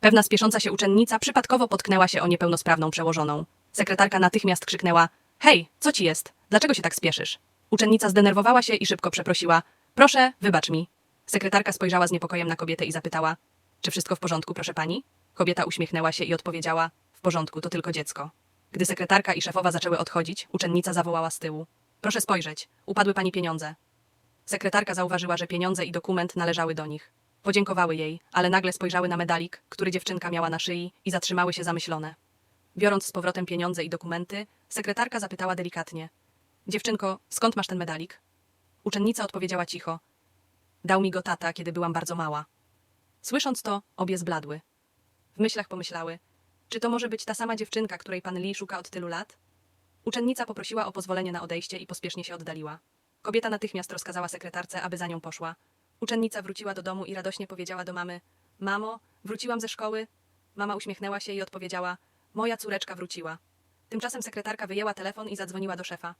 Pewna spiesząca się uczennica przypadkowo potknęła się o niepełnosprawną przełożoną. Sekretarka natychmiast krzyknęła: Hej, co ci jest? Dlaczego się tak spieszysz? Uczennica zdenerwowała się i szybko przeprosiła: Proszę, wybacz mi. Sekretarka spojrzała z niepokojem na kobietę i zapytała: Czy wszystko w porządku, proszę pani? Kobieta uśmiechnęła się i odpowiedziała: W porządku, to tylko dziecko. Gdy sekretarka i szefowa zaczęły odchodzić, uczennica zawołała z tyłu: Proszę spojrzeć, upadły pani pieniądze. Sekretarka zauważyła, że pieniądze i dokument należały do nich. Podziękowały jej, ale nagle spojrzały na medalik, który dziewczynka miała na szyi i zatrzymały się zamyślone. Biorąc z powrotem pieniądze i dokumenty, sekretarka zapytała delikatnie: Dziewczynko, skąd masz ten medalik? Uczennica odpowiedziała cicho: Dał mi go tata, kiedy byłam bardzo mała. Słysząc to, obie zbladły. W myślach pomyślały: Czy to może być ta sama dziewczynka, której pan Lee szuka od tylu lat? Uczennica poprosiła o pozwolenie na odejście i pospiesznie się oddaliła. Kobieta natychmiast rozkazała sekretarce, aby za nią poszła. Uczennica wróciła do domu i radośnie powiedziała do mamy: Mamo, wróciłam ze szkoły. Mama uśmiechnęła się i odpowiedziała: Moja córeczka wróciła. Tymczasem sekretarka wyjęła telefon i zadzwoniła do szefa.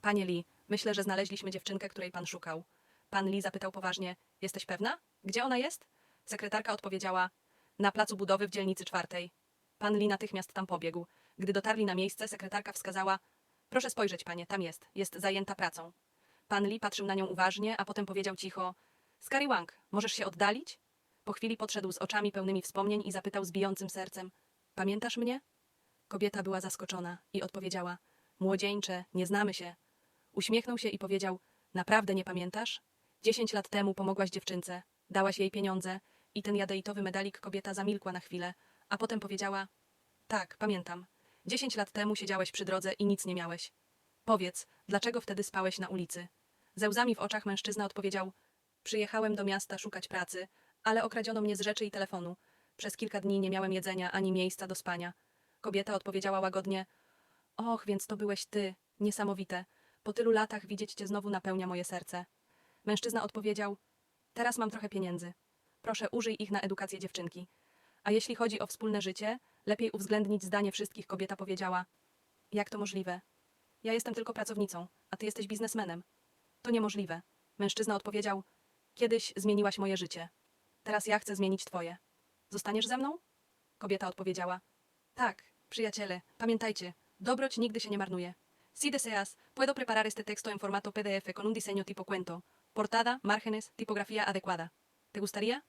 Panie Lee, myślę, że znaleźliśmy dziewczynkę, której pan szukał. Pan Lee zapytał poważnie: Jesteś pewna? Gdzie ona jest? Sekretarka odpowiedziała: Na placu budowy w dzielnicy czwartej. Pan Lee natychmiast tam pobiegł. Gdy dotarli na miejsce, sekretarka wskazała: Proszę spojrzeć, panie, tam jest. Jest zajęta pracą. Pan Lee patrzył na nią uważnie, a potem powiedział cicho: Scary Wang, możesz się oddalić? Po chwili podszedł z oczami pełnymi wspomnień i zapytał z bijącym sercem: Pamiętasz mnie? Kobieta była zaskoczona i odpowiedziała: Młodzieńcze, nie znamy się. Uśmiechnął się i powiedział: Naprawdę nie pamiętasz? Dziesięć lat temu pomogłaś dziewczynce, dałaś jej pieniądze i ten jadeitowy medalik kobieta zamilkła na chwilę, a potem powiedziała: Tak, pamiętam. Dziesięć lat temu siedziałeś przy drodze i nic nie miałeś. Powiedz, dlaczego wtedy spałeś na ulicy? Ze łzami w oczach mężczyzna odpowiedział: Przyjechałem do miasta szukać pracy, ale okradziono mnie z rzeczy i telefonu. Przez kilka dni nie miałem jedzenia ani miejsca do spania. Kobieta odpowiedziała łagodnie: Och, więc to byłeś ty. Niesamowite. Po tylu latach widzieć cię znowu napełnia moje serce. Mężczyzna odpowiedział: Teraz mam trochę pieniędzy. Proszę, użyj ich na edukację dziewczynki. A jeśli chodzi o wspólne życie, lepiej uwzględnić zdanie wszystkich, kobieta powiedziała. Jak to możliwe? Ja jestem tylko pracownicą, a ty jesteś biznesmenem. To niemożliwe. Mężczyzna odpowiedział: Kiedyś zmieniłaś moje życie. Teraz ja chcę zmienić twoje. Zostaniesz ze mną? Kobieta odpowiedziała: Tak, przyjaciele, pamiętajcie, dobroć nigdy się nie marnuje. Si deseas, puedo preparar este texto en formato PDF con un diseño tipo cuento, portada, márgenes, tipografía adecuada. ¿Te gustaría?